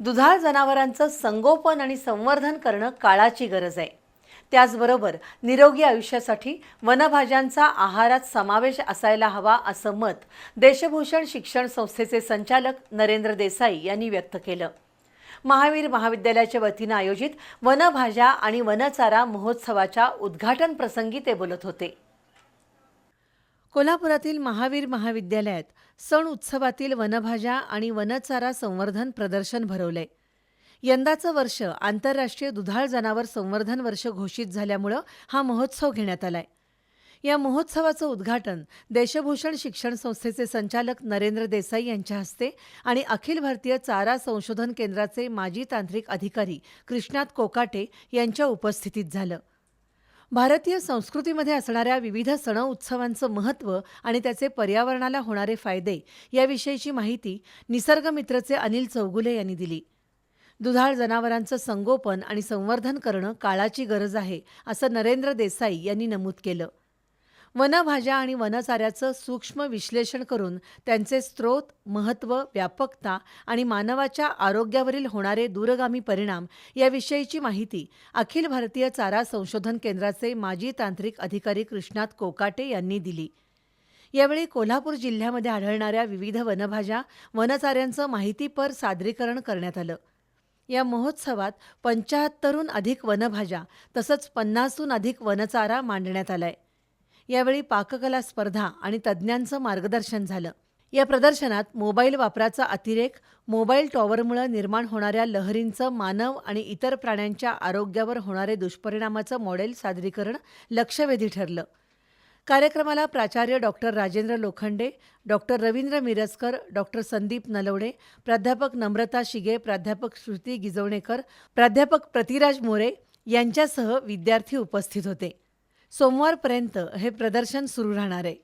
दुधाळ जनावरांचं संगोपन आणि संवर्धन करणं काळाची गरज आहे. त्याचबरोबर निरोगी आयुष्यासाठी वनभाज्यांचा आहारात समावेश असायला हवा असं मत देशभूषण शिक्षण संस्थेचे संचालक नरेंद्र देसाई यांनी व्यक्त केलं. महावीर महाविद्यालयाच्या वतीनं आयोजित वनभाज्या आणि वनचारा महोत्सवाच्या उद्घाटन प्रसंगी ते बोलत होते. कोल्हापुरातील महावीर महाविद्यालयात सण उत्सवातील वनभाज्या आणि वनचारा संवर्धन प्रदर्शन भरवलंय यंदाचं वर्ष आंतरराष्ट्रीय दुधाळ जनावर संवर्धन वर्ष घोषित झाल्यामुळं हा महोत्सव घेण्यात आलाय. या महोत्सवाचं उद्घाटन देशभूषण शिक्षण संस्थेचे संचालक नरेंद्र देसाई यांच्या हस्ते आणि अखिल भारतीय चारा संशोधन केंद्राचे माजी तांत्रिक अधिकारी कृष्णात कोकाटे यांच्या उपस्थितीत झालं. भारतीय संस्कृतीमध्ये असणाऱ्या विविध सण उत्सवांचं महत्त्व आणि त्याचे पर्यावरणाला होणारे फायदे याविषयीची माहिती निसर्गमित्रचे अनिल चौगुले यांनी दिली. दुधाळ जनावरांचं संगोपन आणि संवर्धन करणं काळाची गरज आहे असं नरेंद्र देसाई यांनी नमूद केलं. वनभाज्या आणि वनचाऱ्याचं सूक्ष्म विश्लेषण करून त्यांचे स्रोत महत्त्व व्यापकता आणि मानवाच्या आरोग्यावरील होणारे दूरगामी परिणाम याविषयीची माहिती अखिल भारतीय चारा संशोधन केंद्राचे माजी तांत्रिक अधिकारी कृष्णात कोकाटे यांनी दिली. यावेळी कोल्हापूर जिल्ह्यामध्ये आढळणाऱ्या विविध वनभाज्या वनचाऱ्यांचं माहितीपर सादरीकरण करण्यात आलं. या महोत्सवात पंचाहत्तरहून अधिक वनभाज्या तसंच पन्नासहून अधिक वनचारा मांडण्यात आलाय. यावेळी पाककला स्पर्धा आणि तज्ज्ञांचं मार्गदर्शन झालं. या प्रदर्शनात मोबाईल वापराचा अतिरेक मोबाईल टॉवरमुळे निर्माण होणाऱ्या लहरींचं मानव आणि इतर प्राण्यांच्या आरोग्यावर होणारे दुष्परिणामाचं मॉडेल सादरीकरण लक्षवेधी ठरलं. कार्यक्रमाला प्राचार्य doctor Rajendra Lokhande doctor Ravindra Mirajkar doctor Sandeep Nalawade प्राध्यापक नम्रता शिगे प्राध्यापक श्रुती गिजवणेकर प्राध्यापक प्रतिराज मोरे यांच्यासह विद्यार्थी उपस्थित होते. सोमवारपर्यंत हे प्रदर्शन सुरू राहणार आहे.